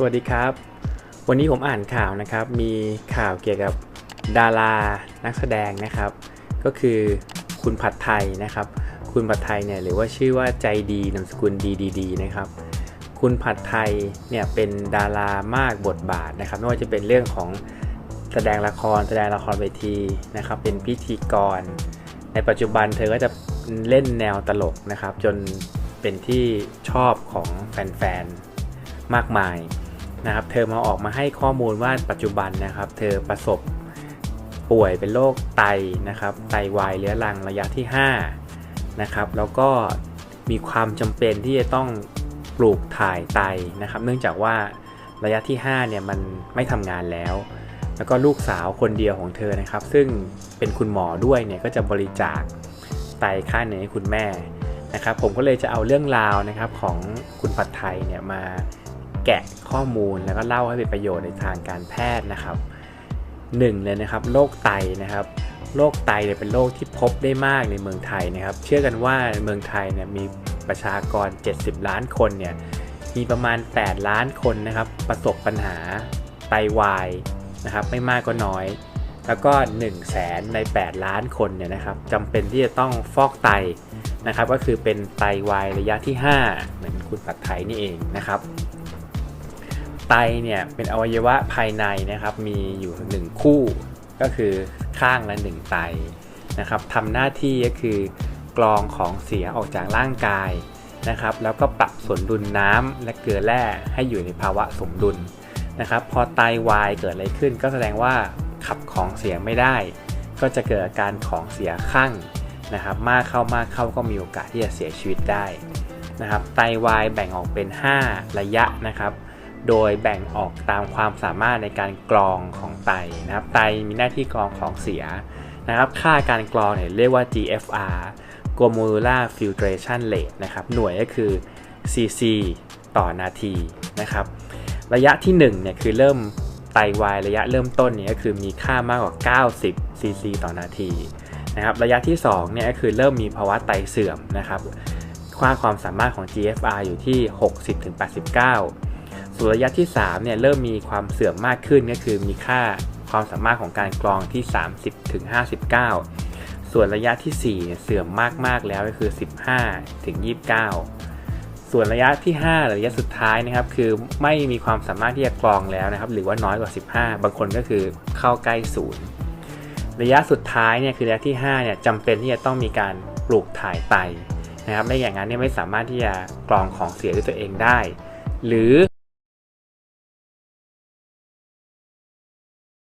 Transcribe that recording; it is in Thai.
สวัสดีครับ วันนี้ผมอ่านข่าวนะครับ มีข่าวเกี่ยวกับดารานักแสดงนะครับ ก็คือคุณผัดไทยนะครับ คุณผัดไทยเนี่ยหรือว่าชื่อว่าใจดีนามสกุลดีดีดีนะครับ คุณผัดไทยเนี่ยเป็นดารามากบทบาทนะครับ ไม่ว่าจะเป็นเรื่องของแสดงละคร แสดงละครเวทีนะครับ เป็นพิธีกร ในปัจจุบันเธอก็จะเล่นแนวตลกนะครับ จนเป็นที่ชอบของแฟนๆ มากมาย นะครับเธอมาออกมาให้ข้อมูลว่าปัจจุบันนะครับ เธอประสบป่วยเป็นโรคไตนะครับ ไตวายเรื้อรังระยะที่ 5 นะครับ แล้วก็มีความจำเป็นที่จะต้องปลูกถ่ายไตนะครับ เนื่องจากว่าระยะที่5เนี่ยมันไม่ทำงานแล้ว แล้วก็ลูกสาวคนเดียวของเธอนะครับ ซึ่งเป็นคุณหมอด้วยเนี่ยก็จะบริจาคไตค่าเนื้อให้คุณแม่นะครับ ผมก็เลยจะเอาเรื่องราวนะครับของคุณผัดไทยเนี่ยมา แกะข้อมูลแล้วก็เล่าให้เป็นประโยชน์ในทางการแพทย์นะครับหนึ่งเลยนะครับโรคไตนะครับโรคไตเนี่ยเป็นโรคที่พบได้มากในเมืองไทยนะครับ เชื่อกันว่าเมืองไทยเนี่ยมีประชากร 70 ล้านคนเนี่ยมีประมาณ 8 ล้านคนนะครับประสบปัญหาไตวายนะครับไม่มากก็น้อย แล้วก็1 0 0 0 0แสนใน 8 ล้านคนเนี่ยนะครับจำเป็นที่จะต้องฟอกไตนะครับ ก็คือเป็นไตวายระยะที่ 5 เหมือนคุณผัดไทยนี่เองนะครับ ไตเนี่ยเป็นอวัยวะภายในนะครับมีอยู่1คู่ก็คือข้างละ1ไตนะครับทำหน้าที่ก็คือกรองของเสียออกจากร่างกายนะครับ แล้วก็ปรับสมดุลน้ำและเกลือแร่ให้อยู่ในภาวะสมดุลนะครับ พอไตวายเกิดอะไรขึ้น ก็แสดงว่าขับของเสียไม่ได้ ก็จะเกิดอาการของเสียข้างนะครับ มากเข้ามากเข้าก็มีโอกาสที่จะเสียชีวิตได้นะครับ ไตวายแบ่งออกเป็น 5 ระยะนะครับ โดยแบ่งออกตามความสามารถในการกรองของไตนะครับ ไตมีหน้าที่กรองของเสียนะครับ ค่าการกรองเนี่ยเรียกว่า GFR Glomerular Filtration Rate นะครับ หน่วยก็คือ cc ต่อนาทีนะครับ ระยะที่1เนี่ยคือเริ่มไตวายระยะเริ่มต้นเนี่ยก็คือมีค่ามากกว่า 90 cc ต่อนาทีนะครับ ระยะที่2เนี่ยก็คือเริ่มมีภาวะไตเสื่อมนะครับ ค่าความสามารถของ GFR อยู่ที่ 60-89 ส่วนระยะที่3เนี่ยเริ่มมีความเสื่อมมากขึ้นก็คือมีค่าความสามารถของการกรองที่ 30-59 ส่วนระยะที่4เนี่เสื่อมมากๆแล้วก็คือ 15-29 ส่วนระยะที่5หรือระยะสุดท้ายนะครับ คือไม่มีความสามารถที่จะกรองแล้วนะครับ หรือว่าน้อยกว่า 15 บางคนก็คือเข้าใกล้ศูนย์ระยะสุดท้ายเนี่ยคือระยะที่5เนี่ยจำเป็นที่จะต้องมีการปลูกถ่ายไตนะครับไม่อย่างนั้นเนี่ยไม่สามารถที่จะกรองของเสียด้วยตัวเองได้ หรือ